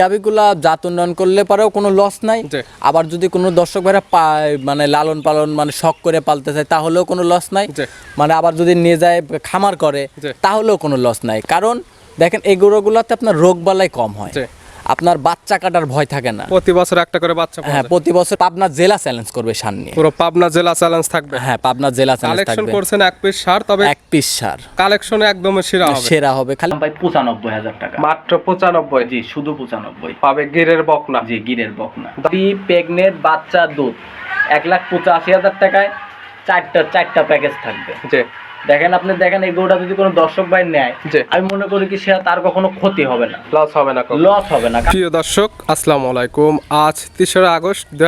গাভিগুলা জাত উন্নয়ন করলে পরেও কোনো লস নাই। আবার যদি কোনো দর্শক ভাইরা পায় মানে লালন পালন মানে শখ করে পালতে চায় তাহলেও কোনো লস নাই। মানে আবার যদি নিয়ে যায় খামার করে তাহলেও কোনো লস নাই। কারণ দেখেন এই গরুগুলোতে আপনার রোগ বালাই কম হয়। আপনার বাচ্চা কাটার ভয় থাকে না। প্রতি বছর একটা করে বাচ্চা হ্যাঁ প্রতি বছর পাবনা জেলা চ্যালেঞ্জ করবে সার নিয়ে। পুরো পাবনা জেলা চ্যালেঞ্জ থাকবে। হ্যাঁ পাবনা জেলা চ্যালেঞ্জ থাকবে। কালেকশন করছেন এক পিস সার তবে এক পিস সার। কালেকশনে একদম সেরা হবে। সেরা হবে। খালি ভাই পঁচানব্বই হাজার টাকা। মাত্র পঁচানব্বই। জি শুধু পঁচানব্বই। পাবে গিরের বকনা। জি গিরের বকনা। দুই প্রেগনেন্ট বাচ্চা দুধ। এক লাখ পঁচাশি হাজার টাকায় চারটা চারটা প্যাকেজ থাকবে। জি। দেখেন আপনি দেখেন এই গরুটা যদি কোনো দর্শক ভাই নেয় আমি মনে করি কি সে তার কখনো ক্ষতি হবে না। লস হবে না লস হবে না। প্রিয় দর্শক আসসালামু আলাইকুম। আজ তেসরা আগস্ট দুই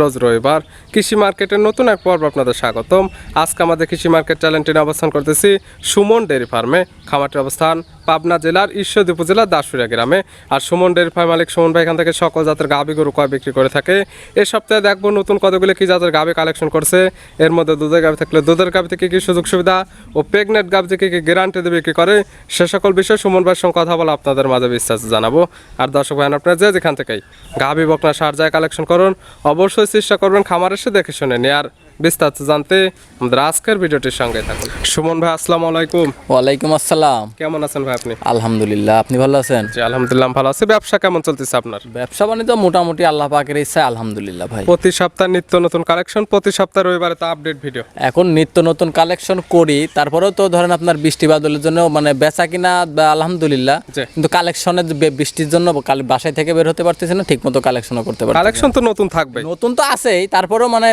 রোজ রবিবার। কৃষি মার্কেটের নতুন এক পর্ব আপনাদের স্বাগতম। আজকে আমাদের কৃষি মার্কেট চ্যানেলটি নিয়ে অবস্থান করতেছি সুমন ডেয়ারি ফার্মে। খামারটির অবস্থান পাবনা জেলার ঈশ্বরদী উপজেলার দাসুরিয়া গ্রামে। আর সুমন ডেয়ারি ফার্ম মালিক সুমন ভাই এখান থেকে সকল জাতের গাভী গরু কয় বিক্রি করে থাকে। এ সপ্তাহে দেখব নতুন কতগুলো কি জাতের গাভী কালেকশন করছে। এর মধ্যে দুধের গাভী থাকলে দুধের গাভী থেকে কি সুযোগ সুবিধা ও প্রেগনেন্ট গাবজিকে কি গ্যারান্টি দেবে কি করে? সে সকল বিষয়ে সুমন ভাইয়ের সঙ্গে কথা বলে আপনাদের মাঝে বিশ্বাস জানাব। আর দর্শক ভাই আপনারা যে যেখান থেকেই গাভি বকনা সার যায় কালেকশন করুন, অবশ্যই চেষ্টা করবেন খামার এসে দেখে শুনে নেয়ার। বিস্তারিত জানতে আমাদের আজকের ভিডিওটির সঙ্গে থাকুন। সুমন ভাই আসসালামু আলাইকুম। ওয়ালাইকুম আসসালাম। কেমন আছেন ভাই আপনি? আলহামদুলিল্লাহ আপনি ভালো আছেন? জি আলহামদুলিল্লাহ ভালো আছে। ব্যবসা কেমন চলতেছে আপনার? ব্যবসা বাণিজ্য মোটামুটি আল্লাহ পাকের ইচ্ছায় আলহামদুলিল্লাহ ভাই। প্রতি সপ্তাহ নিত্য নতুন কালেকশন প্রতি সপ্তাহ রবিবারে তো আপডেট ভিডিও এখন নিত্য নতুন কালেকশন করি তারপরেও তো ধরেন আপনার বৃষ্টি বাদলের জন্য মানে বেচা কিনা আলহামদুলিল্লাহ কিন্তু কালেকশনের বৃষ্টির জন্য কাল বাসায় থেকে বের হতে পারতেছে না ঠিক মতো কালেকশনও করতে পারছি না। কালেকশন তো নতুন থাকবে নতুন তো আছেই তারপরেও মানে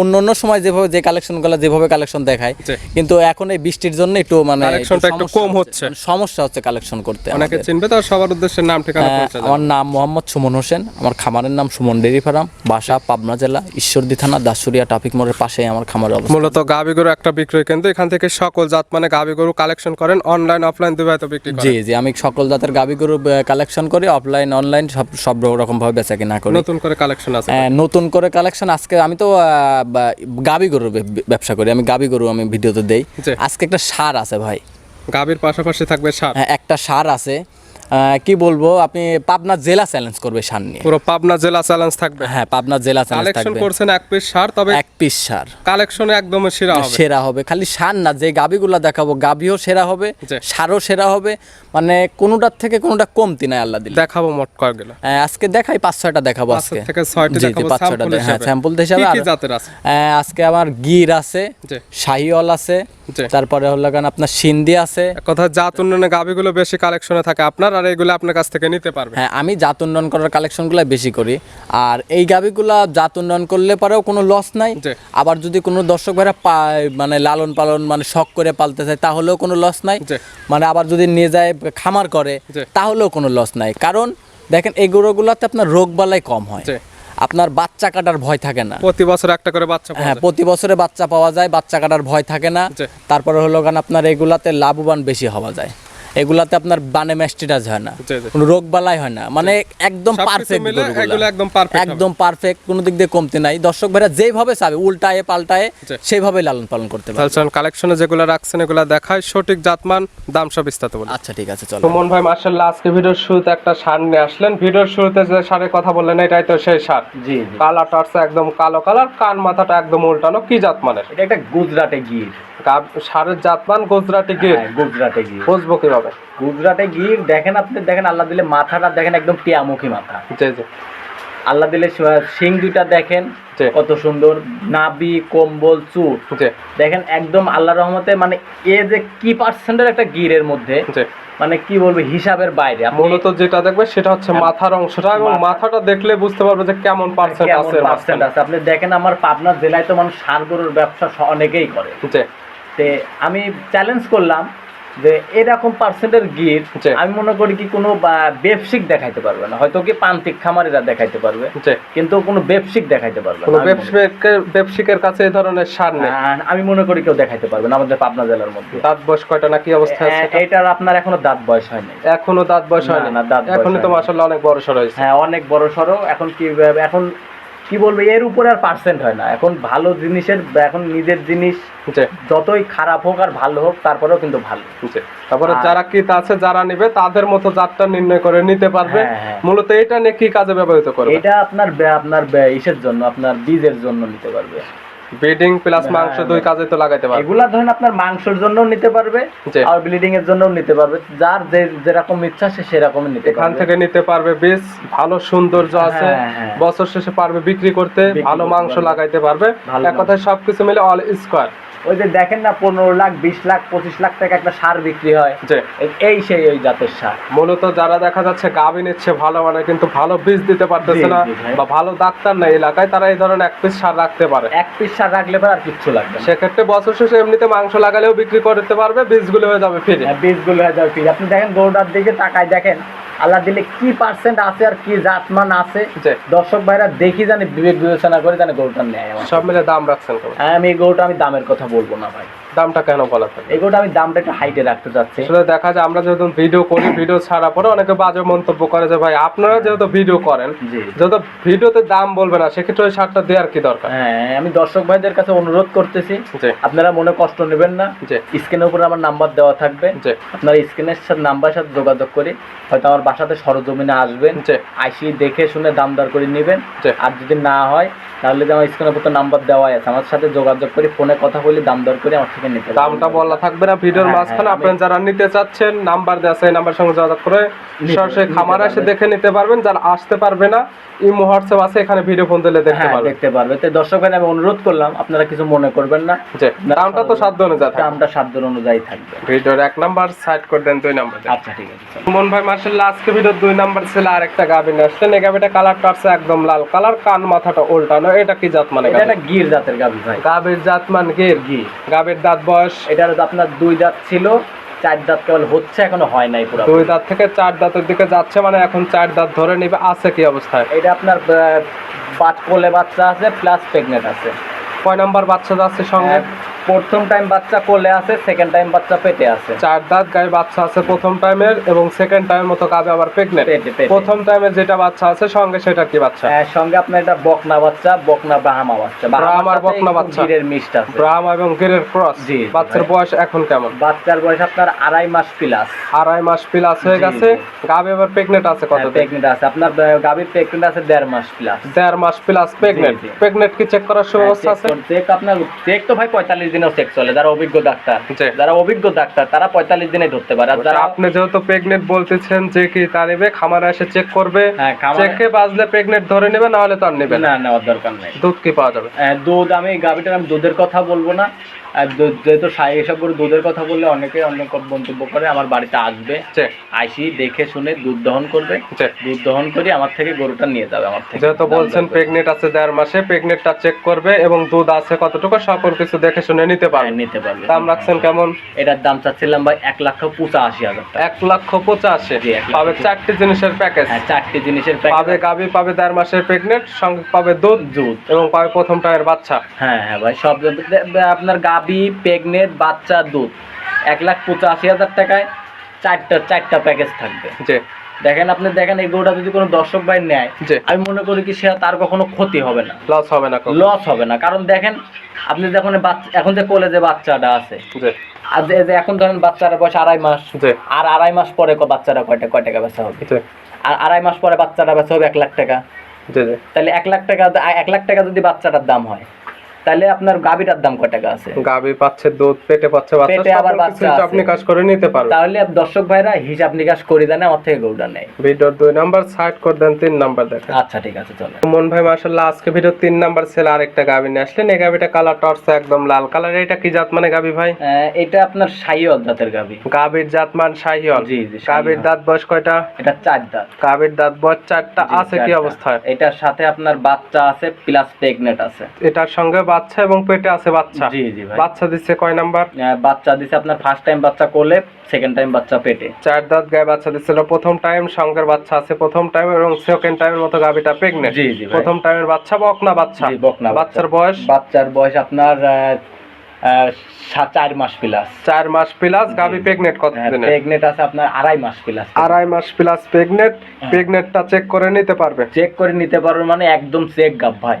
অন্য অন্য সময় যেভাবে যে কালেকশনগুলো যেভাবে কালেকশন দেখায় কিন্তু এখন এই বৃষ্টির জন্য একটু মানে একটু কম হচ্ছে। মানে সমস্যা হচ্ছে কালেকশন করতে অনেকে চিনবে তো সবার উদ্দেশ্যে নাম ঠিকানা হ্যাঁ। আমার নাম মোহাম্মদ সুমন হোসেন আমার খামারের নাম সুমন ডেরি ফার্ম বাসা পাবনা জেলা ঈশ্বরদী থানা দাসুরিয়া ট্রাফিক মোড়ের পাশেই আমার খামারের অবস্থা মূলত গাবি গরু একটা বিক্রয় কেন্দ্র এখান থেকে সকল জাত মানে গাবি গরু কালেকশন করেন অনলাইন অফলাইন দুভাবে তো বিক্রি করেন। জি জি আমি সকল জাতের গাবি গরু কালেকশন করি অফলাইন অনলাইন সব সব রকম ভাবে বেচা কিনা করি। নতুন করে কালেকশন আছে। নতুন করে কালেকশন আজকে আমি তো গাবি গরুর ব্যবসা করি। আমি গাবি গরু আমি ভিডিওতে দেই। আজকে একটা সার আছে ভাই। গাবির পাশাপাশি থাকবে সার। হ্যাঁ, একটা সার আছে। কি বলব আপনি পাবনা জেলা চ্যালেঞ্জ করবে সার নিয়ে। পুরো পাবনা জেলা চ্যালেঞ্জ থাকবে? হ্যাঁ পাবনা জেলা চ্যালেঞ্জ থাকবে। কালেকশন করছেন এক পিস সার তবে এক পিস সার। কালেকশনে একদম সেরা হবে। সেরা হবে। খালি সার না যে গাবিগুলা দেখাবো গাবিও সেরা হবে সারও সেরা হবে। মানে কোনোটার থেকে কোনোটা কমতি নাই আল্লাহ দিলে। দেখাবো মোট কয়েকগুলো। আহ, আজকে দেখাই পাঁচ ছয়টা দেখাবো আজকে। থেকে ছয়টি দেখাবো পাঁচ ছয়টা হ্যাঁ স্যাম্পল হিসাবে কি জাতের আছে? আজকে আমার গির আছে। শাহিওয়াল আছে তারপরে হলো আপনার সিন্ধি আছে। কথা জাত উন্নয়নে গাবিগুলো বেশি কালেকশনে থাকে। আপনার আর এগুলো আপনার কাছ থেকে নিতে পারবে হ্যাঁ আমি জাত উন্নয়ন করার কালেকশনগুলো বেশি করি। আর এই গাবিগুলা জাত উন্নয়ন করলে পরেও কোনো লস নাই। আবার যদি কোনো দর্শক ভাইরা পায় মানে লালন পালন মানে শখ করে পালতে চায় তাহলেও কোনো লস নাই। মানে আবার যদি নিয়ে যায় খামার করে তাহলেও কোনো লস নাই। কারণ দেখেন এই গরুগুলোতে আপনার রোগ বালাই কম হয়। আপনার বাচ্চা কাটার ভয় থাকে না। প্রতি বছর একটা করে বাচ্চা হ্যাঁ প্রতি বছরে বাচ্চা পাওয়া যায় বাচ্চা কাটার ভয় থাকে না। তারপরে হলো গান আপনার এগুলাতে লাভবান বেশি হওয়া যায়। এগুলাতে আপনার বানে ম্যাস্টিটাস হয় না। কোনো রোগ বালাই হয় না। মানে একদম পারফেক্ট এগুলো একদম পারফেক্ট কোনো দিক দিয়ে কমতি নাই। দর্শক ভাইরা যেভাবে চাবে উল্টায়ে পাল্টায়ে। সেইভাবে লালন পালন করতে পারে তাহলে কালেকশনে যেগুলো রাখছেন এগুলো দেখায়। সঠিক জাতমান দাম সব বিস্তারিত বলি। আচ্ছা ঠিক আছে চলো। সুমন ভাই মার্শাল্লাহ আজকে ভিডিওর শুরুতে একটা সার নিয়ে আসলেন। ভিডিওর শুরুতে যে সারের কথা বললেন এটাই তো সেই সার। জি জি। কালার টার্স একদম কালো কালার কান মাথাটা একদম উল্টানো। কি জাত মানের এটা একটা গুজরাটে গির। গাব- সারের জাতমান গুজরাটি গির। হ্যাঁ, গুজরাটে গির। বুঝব কীভাবে? গুজরাটে গির দেখেন আপনি দেখেন আল্লাহ দিলে মাথাটা দেখেন একদম টিয়ামুখী মাথা। জি জি। আল্লাহ দিলে সিং দুইটা দেখেন কত সুন্দর নাবি কম্বল চুট দেখেন একদম আল্লাহ রহমতে মানে এ যে কি পার্সেন্টের একটা গিরের মধ্যে মানে কি বলব হিসাবের বাইরে। মূলত যেটা দেখবে সেটা হচ্ছে মাথার অংশটা এবং মাথাটা দেখলে বুঝতে পারবে যে কেমন পার্সেন্ট আছে পার্সেন্ট আছে। আপনি দেখেন আমার পাবনার জেলায় তো মানুষ সার গরুর ব্যবসা অনেকেই করে। তে আমি চ্যালেঞ্জ করলাম যে এরকম পার্সেন্টের গির আমি মনে করি কি কোনো ব্যবসিক দেখাইতে পারবে না। হয়তো কি প্রান্তিক খামারিরা দেখাইতে পারবে কিন্তু কোনো ব্যবসিক দেখাইতে পারবে না। ব্যবসায়িকের কাছে এই ধরনের সার নেই। আমি মনে করি কেউ দেখাইতে পারবে না আমাদের পাবনা জেলার মধ্যে। দাঁত বয়স কয়টা না কি অবস্থা আছে? এটার আপনার এখনও দাঁত বয়স হয়নি এখনও দাঁত বয়স হয়নি না, দাঁত এখনই তো। মাসাল্লাহ অনেক বড় সর হয়েছে। হ্যাঁ অনেক বড় সড়ো। এখন কি এখন কি বলব এর উপরে আর পার্সেন্ট হয় না। এখন ভালো জিনিসের এখন নিজের জিনিস যতই খারাপ হোক আর ভালো হোক তারপরেও কিন্তু ভালো। তারপরে যারা কি আছে যারা নিবে তাদের মতো জাতটা নির্ণয় করে নিতে পারবে। হ্যাঁ, হ্যাঁ। মূলত এটা নিয়ে কি কাজে ব্যবহৃত করে এটা আপনার আপনার ইসের জন্য আপনার বীজের জন্য নিতে পারবে। ব্রিডিং প্লাস মাংস হ্যাঁ, দুই কাজে তো লাগাইতে পারবে। এগুলা ধরেন আপনার মাংসের জন্য নিতে পারবে আর ব্লিডিং এর জন্য নিতে পারবে। যার যে যেরকম ইচ্ছা সে সেরকম নিতে এখান থেকে নিতে পারবে বেশ ভালো সৌন্দর্য আছে। হ্যাঁ, হ্যাঁ। বছর শেষে পারবে বিক্রি করতে ভালো মাংস লাগাইতে পারবে। এক কথায় সবকিছু মিলে অল স্কোয়ার ওই যে দেখেন না পনেরো লাখ বিশ লাখ পঁচিশ লাখ টাকা একটা সার বিক্রি হয়। যে এই- সেই ওই জাতের সার। মূলত যারা দেখা যাচ্ছে গাভী নিচ্ছে ভালো মানে কিন্তু ভালো বীজ দিতে পারতেছে না বা ভালো ডাক্তার নাই এলাকায় তারা এই ধরনের এক পিস সার রাখতে পারে। এক পিস সার রাখলে পর আর কিচ্ছু লাগবে সেক্ষেত্রে বছর শেষে এমনিতে মাংস লাগালেও বিক্রি করতে পারবে বীজগুলো হয়ে যাবে ফিরে। হ্যাঁ, বীজগুলো হয়ে যাবে ফ্রি। আপনি দেখেন গরুটার দিকে তাকায় দেখেন আল্লাহ দিলে কি পার্সেন্ট আছে আর কি জাতমান আছে। দর্শক ভাইরা দেখি জানি বিবেক বিবেচনা করে জানি গরুটা নেয় আমার। সব মিলে দাম রাখছেন হ্যাঁ, আমি এই গরুটা আমি দামের কথা বলব না ভাই। দামটা কেন বলা থাকে? গরুটা আমি দামটা একটু হাইটে রাখতে চাচ্ছি। আসলে দেখা যায় আমরা যেহেতু ভিডিও করি ভিডিও ছাড়া পরে অনেকে বাজে মন্তব্য করে যে ভাই আপনারা যেহেতু ভিডিও করেন যেহেতু ভিডিওতে দাম বলবে না সেক্ষেত্রে ওই সারটা দেওয়ার কি দরকার? হ্যাঁ আমি দর্শক ভাইদের কাছে অনুরোধ করতেছি আপনারা মনে কষ্ট নেবেন না। জি। স্ক্রিনের উপরে আমার নাম্বার দেওয়া থাকবে। জি। আপনারা স্ক্রিনের সাথে নাম্বারের সাথে যোগাযোগ করে হয়তো আমার বাসাতে সরজমিনে আসবেন। জি। আইসি দেখে শুনে দাম দর করে নেবেন। জি। আর যদি না হয় তাহলে যে আমার স্ক্রিনের উপর নাম্বার দেওয়াই আছে। আমার সাথে যোগাযোগ করে ফোনে কথা বলে দাম দর করে আমার থেকে নিতে দামটা বলা থাকবে না ভিডিওর হ্যাঁ, মাঝখানে হ্যাঁ, আপনারা যারা নিতে চাচ্ছেন নাম্বার দেওয়া আছে নাম্বার সঙ্গে যোগাযোগ করে সরাসরি খামার এসে দেখে নিতে পারবেন যারা আসতে পারবে না ইমো হোয়াটসঅ্যাপ আছে এখানে ভিডিও ফোন দিলে দেখতে হ্যাঁ পারবেন দেখতে পারবে। তো দর্শক ভাই আমি অনুরোধ করলাম আপনারা কিছু মনে করবেন না। দামটা তো সাধ্য অনুযায়ী দামটা সাধ্য অনুযায়ী থাকবে। ভিডিওর এক নাম্বার সাইড করে দেন দুই নাম্বার। আচ্ছা ঠিক আছে। সুমন ভাই মার্শাল্লাহ আজকে ভিডিও দুই নাম্বার ছিল আরেকটা গাভী নিয়ে এই গাভীটা কালারটা আছে একদম লাল। কালার কান মাথাটা উল্টানো। এটা কি জাত মানে এটা গির জাতের গাভী ভাই। গাভীর জাত মান গির। ঘি গাভীর দাঁত বয়স? এটার আপনার দুই দাঁত ছিল চার দাঁত কেবল হচ্ছে এখনও হয় নাই পুরো। দুই দাঁত থেকে চার দাঁতের দিকে যাচ্ছে মানে এখন চার দাঁত ধরে নিবে আছে কি অবস্থায়? এটা আপনার পাঁচ কোলে বাচ্চা আছে প্লাস প্রেগনেন্ট আছে। কয় নাম্বার বাচ্চা যাচ্ছে সঙ্গে? আহ, প্রথম টাইম বাচ্চা কোলে আছে সেকেন্ড টাইম বাচ্চা পেটে আছে। চার দাঁত গায়ে বাচ্চা আছে প্রথম টাইমের এবং সেকেন্ড টাইমের মতো গাবে আবার প্রেগনেন্ট প্রথম টাইমের যেটা বাচ্চা আছে সঙ্গে সেটা কি বাচ্চা? আহ, সঙ্গে আপনার এটা বকনা বাচ্চা বকনা ব্রাহ্মা বাচ্চা। ব্রাহ্মা আর বকনা বাচ্চা। গিরের মিষ্ট আছে। ব্রাহ্ম এবং গিরের ক্রস জি, বাচ্চার বয়স এখন কেমন? বাচ্চার বয়স আপনার আড়াই মাস প্লাস আড়াই মাস প্লাস হয়ে গেছে। গাবে এবার প্রেগনেন্ট আছে কত প্রেগনেন্ট আছে। আপনার গাভীর প্রেগনেন্ট আছে দেড় মাস প্লাস দেড় মাস প্লাস প্রেগনেন্ট। প্রেগনেন্ট কি চেক করার সুব্যবস্থা আছে? চেক আপনার চেক তো ভাই পঁয়তাল্লিশ দিনেও চেক চলে যারা অভিজ্ঞ ডাক্তার যারা অভিজ্ঞ ডাক্তার তারা পঁয়তাল্লিশ দিনে ধরতে পারে। আর যারা আপনি যেহেতু প্রেগনেন্ট বলতেছেন যে কি তা নেবে খামারে এসে চেক করবে। হ্যাঁ, চেকে বাজলে প্রেগনেন্ট ধরে নেবে না হলে তো আর নেবে না। না নেওয়ার দরকার নেই। দুধ কি পাওয়া যাবে? দুধ আমি গাভিটার আমি দুধের কথা বলব না। আর যেহেতু সাই এসব করে দুধের কথা বললে অনেকে অনেক মন্তব্য করে আমার বাড়িতে আসবে। আইসি দেখে শুনে দুধ দহন করবে। দুধ দহন করে আমার থেকে গরুটা নিয়ে যাবে আমার থেকে। যেহেতু বলছেন প্রেগনেন্ট আছে দেড় মাসে প্রেগনেন্টটা চেক করবে এবং দুধ আছে কতটুকু সকল কিছু দেখে শুনে নিতে হ্যাঁ, পারবে। নিতে পারবে। দাম রাখছেন কেমন? এটার দাম চাচ্ছিলাম ভাই এক লক্ষ পঁচাশি হাজার এক লক্ষ পঁচাশি। পাবে চারটি জিনিসের প্যাকেজ হ্যাঁ চারটি জিনিসের পাবে গাবি পাবে দেড় মাসের প্রেগনেন্ট সঙ্গে পাবে দুধ দুধ। এবং পাবে প্রথম টাইমের বাচ্চা। হ্যাঁ হ্যাঁ ভাই সব আপনার গাবি প্রেগনেন্ট বাচ্চা দুধ। এক লাখ পঁচাশি হাজার টাকায় চারটা চারটা প্যাকেজ থাকবে। দেখেন আপনি দেখেন এই গরুটা যদি কোনো দর্শক ভাই নেয় আমি মনে করি কি সে তার কখনো ক্ষতি হবে না। লস হবে না লস হবে না। কারণ দেখেন আপনি যখন এখন যে কলেজে বাচ্চাটা আছে আর যে যে এখন ধরেন বাচ্চাটা বয়স আড়াই মাস আর আড়াই মাস পরে ক- বাচ্চাটা কয়টা কয় টাকা বেচা হবে? আর আড়াই মাস পরে বাচ্চাটা বেচা হবে এক লাখ টাকা। তাহলে এক লাখ টাকা এক লাখ টাকা যদি বাচ্চাটার দাম হয় তাহলে আপনার গাবিটার দাম কয় টাকা আছে? গাবি পাচ্ছে দুধ পেটে পাচ্ছে বাচ্চা পেটে আবার বাচ্চা আপনি কাজ করে নিতে পারবেন। তাহলে দর্শক ভাইরা হিসাব নিকাশ করে দেন আমার থেকে গরুটা নেই ভিডিওর দুই নাম্বার সাইড করে দেন তিন নাম্বার দেখেন। আচ্ছা ঠিক আছে চলো মন ভাই মার্শাল্লাহ আজকে ভিডিও তিন নাম্বার ছেলে আরেকটা গাবি নিয়ে আসলেন। এই গাবিটা কালার টর্চ একদম লাল। কালার এটা কি জাত মানে গাবি ভাই? এটা আপনার সাইয়ল জাতের গাবি গাবির জাত মান শাহিওয়াল জি জি গাবির দাঁত বয়স কয়টা? এটা চার দাঁত। গাবির দাঁত বয়স চারটা আছে কি চারটা। অবস্থায়? এটার সাথে আপনার বাচ্চা আছে প্লাস প্রেগনেন্ট আছে। এটার সঙ্গে বাচ্চা এবং পেটে আছে বাচ্চা। জি জি ভাই। বাচ্চা দিচ্ছে কয় নাম্বার? বাচ্চা দিছে আপনার ফার্স্ট টাইম বাচ্চা কোলে সেকেন্ড টাইম বাচ্চা পেটে। চার দাঁত গায়ে বাচ্চা দিচ্ছিল প্রথম টাইম সঙ্গের বাচ্চা আছে প্রথম টাইম এবং সেকেন্ড টাইমের মতো গাবিটা প্রেগনেন্ট জি জি প্রথম টাইমের বাচ্চা বকনা বাচ্চা। জি, বকনা বাচ্চা। বাচ্চার বয়স? বাচ্চার বয়স আপনার আহ, আহ, সা- চার মাস প্লাস চার মাস প্লাস গাবি প্রেগনেন্ট কত দিনে প্রেগনেট আছে আপনার আড়াই মাস প্লাস আড়াই মাস প্লাস প্রেগনেন্ট হ্যাঁ। চেক করে নিতে পারবে। চেক করে নিতে পারবেন মানে একদম চেক গাপ ভাই।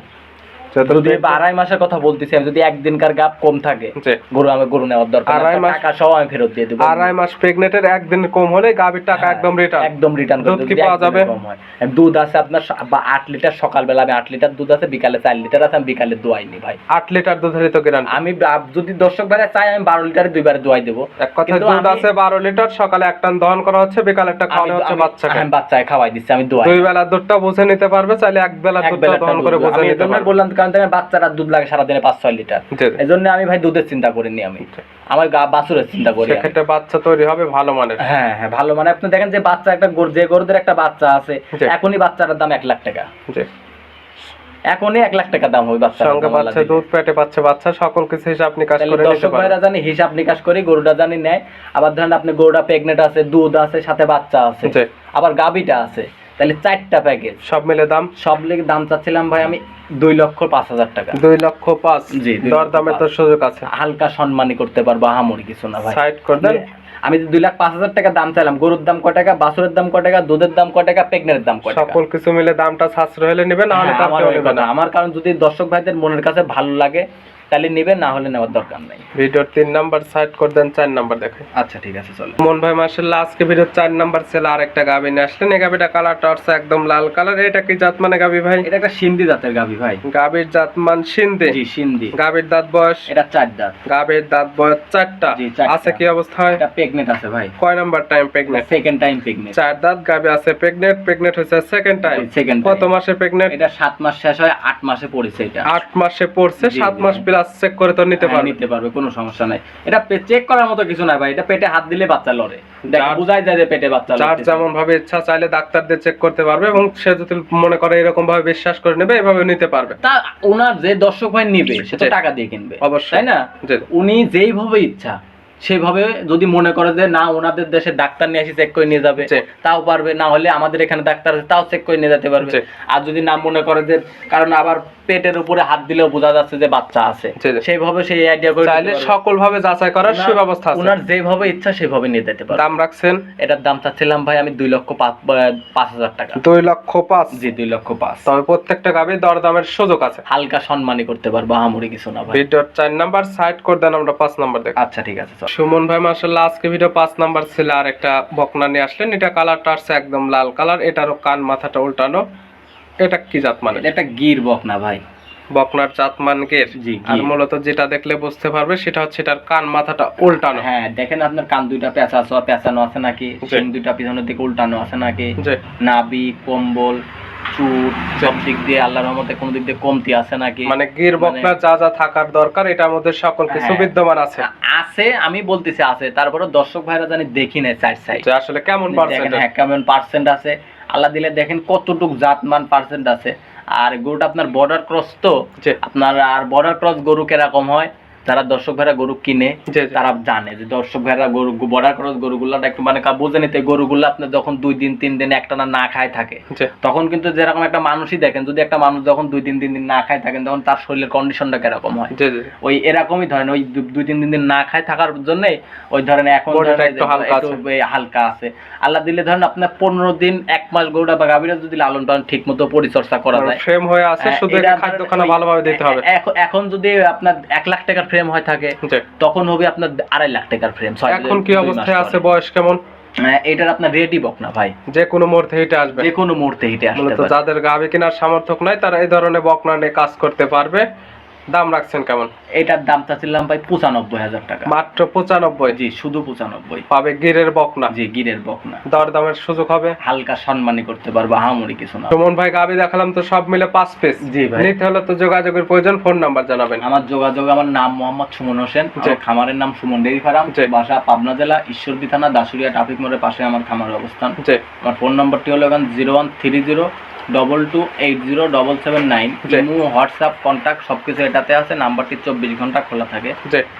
যদি আড়াই মাসের কথা বলতেছি আমি যদি একদিনকার গাপ কম থাকে গরু আমি গরু নেওয়ার দরকার আড়াই মাস- টাকা সহ আমি ফেরত দিয়ে দেবো। আড়াই মাস একদিন কম হলে গাবির টাকা হ্যাঁ, একদম রিটার্ন একদম রিটার্ন দুধ কি পাওয়া যাবে? দুধ আছে আপনার আট লিটার সকালবেলা আমি আট লিটার দুধ আছে বিকালে চার লিটার আছে আমি বিকালে দোয়াইনি ভাই। আট লিটার দুধেরই তো গ্যারান্টি আমি যদি দর্শক ভাইরা চাই আমি বারো লিটারে দুইবার দোয়াই দেবো। এক কিন্তু দুধ আছে বারো লিটার সকালে এক টান দহন করা হচ্ছে বিকালে একটা খাওয়ানো হচ্ছে বাচ্চাকে আমি বাচ্চাকে খাওয়াই দিচ্ছি আমি দোয়াই। দুই বেলা দুধটা বুঝে নিতে পারবে চাইলে এক বেলা দুধটা দহন করে বুঝে নিতে পারবে। বললাম কারণ দেখেন বাচ্চারা দুধ লাগে সারাদিনে পাঁচ ছয় লিটার। এই জন্য আমি ভাই দুধের চিন্তা করিনি আমি। আমার গা বাছুরের চিন্তা করি। সেক্ষেত্রে বাচ্চা তৈরি হবে ভালো মানের। হ্যাঁ হ্যাঁ ভালো মানে আপনি দেখেন যে বাচ্চা একটা গরু যে গরুদের একটা বাচ্চা আছে এখনই বাচ্চাটার দাম এক লাখ টাকা। এখনই এক লাখ টাকা দাম হবে বাচ্চা সঙ্গে পাচ্ছে দুধ পেটে পাচ্ছে বাচ্চা সকল কিছু হিসাব নিকাশ করে দর্শক ভাইরা জানি হিসাব নিকাশ করি গরুটা জানি নেয়। আবার ধরেন আপনি গরুটা প্রেগনেন্ট আছে দুধ আছে সাথে বাচ্চা আছে। আবার গাবিটা আছে। তাহলে চারটা প্যাকেজ সব মিলে দাম? সব লেগে দাম চাচ্ছিলাম ভাই আমি দুই লক্ষ পাঁচ হাজার টাকা। দুই লক্ষ পাঁচ? জি, দর দামের তো সুযোগ আছে। হালকা সম্মানী করতে পারব আহামরি কিছু না ভাই। সাইড করে দেন। আমি যে দুই লাখ পাঁচ হাজার টাকা দাম চাইলাম। গরুর দাম কয় টাকা বাছুরের দাম কয় টাকা দুধের দাম কয় টাকা প্রেগনেন্টের দাম টাকা। সকল কিছু মিলে দামটা সাশ্রয় হলে নেবে না হলে হ্যাঁ, আমার কারণ যদি দর্শক ভাইদের মনের কাছে ভালো লাগে তাহলে নেবেন না হলে নেওয়ার দরকার নাই। ভিডিওর তিন নাম্বার সাইড করে দেন চার নাম্বার দেখে আচ্ছা ঠিক আছে চলো মন ভাই মার্শাল্লাহ আজকে ভিডিও চার নাম্বার ছেলে আর একটা গাবি নিয়ে আসলেন। এই গাবিটা কালারটা হচ্ছে একদম লাল কালার এটা কি জাত মানে গাবি ভাই? এটা একটা সিন্ধি জাতের গাভি ভাই। গাবির জাত মান সিন্ধে। জি সিন্ধি। গাবির দাঁত বয়স? এটা চার দাঁত। গাবির দাঁত বয়স চারটা। জি, চারটা। আছে কি অবস্থায় এটা প্রেগনেন্ট আছে ভাই। কয় number time pregnant second time pregnant চার দাঁত গাবি আছে প্রেগনেন্ট প্রেগনেন্ট হয়েছে সেকেন্ড টাইম সেকেন্ড কত মাসে প্রেগনেন্ট এটা সাত মাস শেষ হয় আট মাসে পড়েছে এটা। আট মাসে পড়ছে সাত মাস প্লাস চেক করে তো নিতে হ্যাঁ, পারবে। নিতে পারবে কোনো সমস্যা নাই। এটা চেক করার মতো কিছু না ভাই এটা পেটে হাত দিলে বাচ্চা লড়ে। বুঝাই যায় যে পেটে বাচ্চা যার লড়তেছে। যেমন ভাবে ইচ্ছা চাইলে ডাক্তারদের চেক করতে পারবে এবং সে যদি মনে করে এরকম ভাবে বিশ্বাস করে নেবে এভাবে নিতে পারবে। তা ওনার যে দর্শক ভাই নিবে সে তো টাকা দিয়ে কিনবে। অবশ্যই। তাই না। উনি যেইভাবে ইচ্ছা সেভাবে যদি মনে করে যে না ওনাদের দেশে ডাক্তার নিয়ে এসে চেক করে নিয়ে যাবে। তাও পারবে না হলে আমাদের এখানে ডাক্তার আছে তাও চেক করে নিয়ে যেতে পারবে। আর যদি না মনে করে যে কারণ আবার পেটের উপরে হাত দিলেও বোঝা যাচ্ছে যে বাচ্চা আছে। সেইভাবে সেই আইডিয়া করে চাইলে সকল ভাবে যাচাই করার ওনার- সুব্যবস্থা আছে। ওনার যেভাবে ইচ্ছা সেভাবে নিয়ে যেতে পারবে। দাম রাখছেন? এটার দাম চাচ্ছিলাম ভাই আমি দুই লক্ষ পাঁচ হাজার টাকা। দুই লক্ষ পাঁচ? জি দুই লক্ষ পাঁচ। তবে প্রত্যেকটা গাবি দরদামের সুযোগ আছে। হালকা সম্মানী করতে পারব আহামরি কিছু না ভাই। ভিডিওর চার নাম্বার সাইড করে দেন আমরা পাঁচ নাম্বার দেখ আচ্ছা ঠিক আছে সুমন ভাই মাসাল্লাহ আজকে ভিডিও পাঁচ নাম্বার ছেলে আর একটা বকনা নিয়ে আসলেন। এটা কালারটা আসছে একদম লাল কালার এটারও কান মাথাটা উল্টানো। এটা কি জাত মানে? এটা গির বকনা ভাই। বকনার জাত মান গের? আর মূলত যেটা দেখলে বুঝতে পারবে সেটা হচ্ছে এটার কান মাথাটা উল্টানো। হ্যাঁ দেখেন আপনার কান দুইটা পেঁচা পেঁচানো আছে নাকি? দুইটা পিছনের দিকে উল্টানো আছে নাকি? নাবি কম্বল চুট সব দিক দিয়ে আল্লাহর রহমতে কোনো দিক দিয়ে কমতি আছে নাকি? মানে গির বকনা যা যা থাকার দরকার এটার মধ্যে সকল কিছু হ্যাঁ। বিদ্যমান আছে। আছে আমি বলতেছি আছে তারপরে দর্শক ভাইরা জানি দেখি না চার সাইড আসলে কেমন পার্সেন্ট হ্যাঁ কেমন পার্সেন্ট আছে। আল্লাহ দিলে দেখেন কতটুক জাতমান পার্সেন্ট আছে। আর গরুটা আপনার বর্ডার ক্রস তো আপনার আর বর্ডার ক্রস গরু কীরকম হয়? যারা দর্শক ভাইরা গরু কিনে। তারা জানে যে দর্শক ভাইরা গরু বর্ডার ক্রস গরুগুলা একটু মানে বুঝে নিতে গরুগুলো আপনার যখন দুই দিন তিন দিন একটানা না খায় থাকে তখন কিন্তু যেরকম একটা মানুষই দেখেন যদি একটা মানুষ যখন দুই তিন তিন দিন না খায় থাকেন তখন তার শরীরের কন্ডিশনটা কীরকম হয়? ওই এরকমই ধরেন ওই দুই তিন দিন দিন না খায় থাকার জন্য ওই ধরেন এখন একটু হালকা একটু আছে। আল্লাহ দিলে ধরেন আপনার পনেরো দিন এক মাস গরুটা বা গাভীরা যদি লালন পালন ঠিক মতো পরিচর্যা করা যায়। ফ্রেম হয়ে আছে হ্যাঁ, শুধু খাদ্য খানা ভালোভাবে দিতে হবে। এখ- এখন যদি আপনার এক লাখ টাকার ফ্রেম হয় থাকে তখন হবে আপনার আড়াই লাখ টাকার ফ্রেম এখন কি অবস্থায় আছে বয়স কেমন? এটার আপনার রেডি বক না ভাই। যে কোনো মুহূর্তে হিটে আসবে। যে কোনো মুহূর্তে হিটে আসবে যাদের গাবে কেনার সামর্থ্য নাই তারা এই ধরনের বকনা নিয়ে কাজ করতে পারবে। দাম রাখছেন কেমন? এটার দাম চাচ্ছিলাম ভাই পঁচানব্বই হাজার টাকা। মাত্র পঁচানব্বই? জি শুধু পঁচানব্বই। পাবে গিরের বকনা? জি গিরের বক না দর দামের সুযোগ হবে? হালকা সম্মানী করতে পারব আহামরি কিছু না। সুমন ভাই গাভী দেখালাম তো সব মিলে পাঁচ পিস জি ভাই। নিতে হলে তো যোগাযোগের প্রয়োজন ফোন নাম্বার জানাবেন। আমার যোগাযোগ আমার নাম মোহাম্মদ সুমন হোসেন। খামারের নাম সুমন ডেরি ফার্ম। বাসা পাবনা জেলা ঈশ্বরদী থানা দাসুরিয়া ট্রাফিক মোড়ের পাশে আমার খামারের অবস্থান। যে আমার ফোন নম্বরটি হলো এখন zero one three zero double two eight zero double seven nine. Imo WhatsApp contact সব কিছু এটাতে আছে নাম্বারটি চব্বিশ ঘণ্টা খোলা থাকে।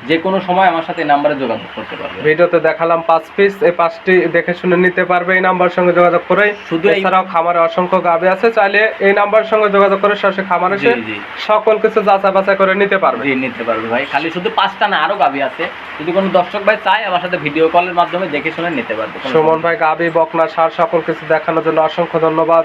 যে কোনো সময় আমার সাথে নাম্বারে যোগাযোগ করতে পারবে। ভিডিওতে দেখালাম পাঁচ পিস এই পাঁচটি দেখে শুনে নিতে পারবে এই নাম্বার সঙ্গে যোগাযোগ করে। শুধু এছাড়াও খামারে অসংখ্য গাবি আছে চাইলে এই নাম্বার সঙ্গে যোগাযোগ করে সরাসরি খামারে এসে। সকল কিছু যাচাই বাছাই করে নিতে পারবে। জি নিতে পারবে ভাই। খালি শুধু পাঁচটা না আরও গাবি আছে। যদি কোনো দর্শক ভাই চায় আমার সাথে ভিডিও কলের মাধ্যমে দেখে শুনে নিতে পারবে। সুমন ভাই গাবি বকনা সার সকল কিছু দেখানোর জন্য অসংখ্য ধন্যবাদ।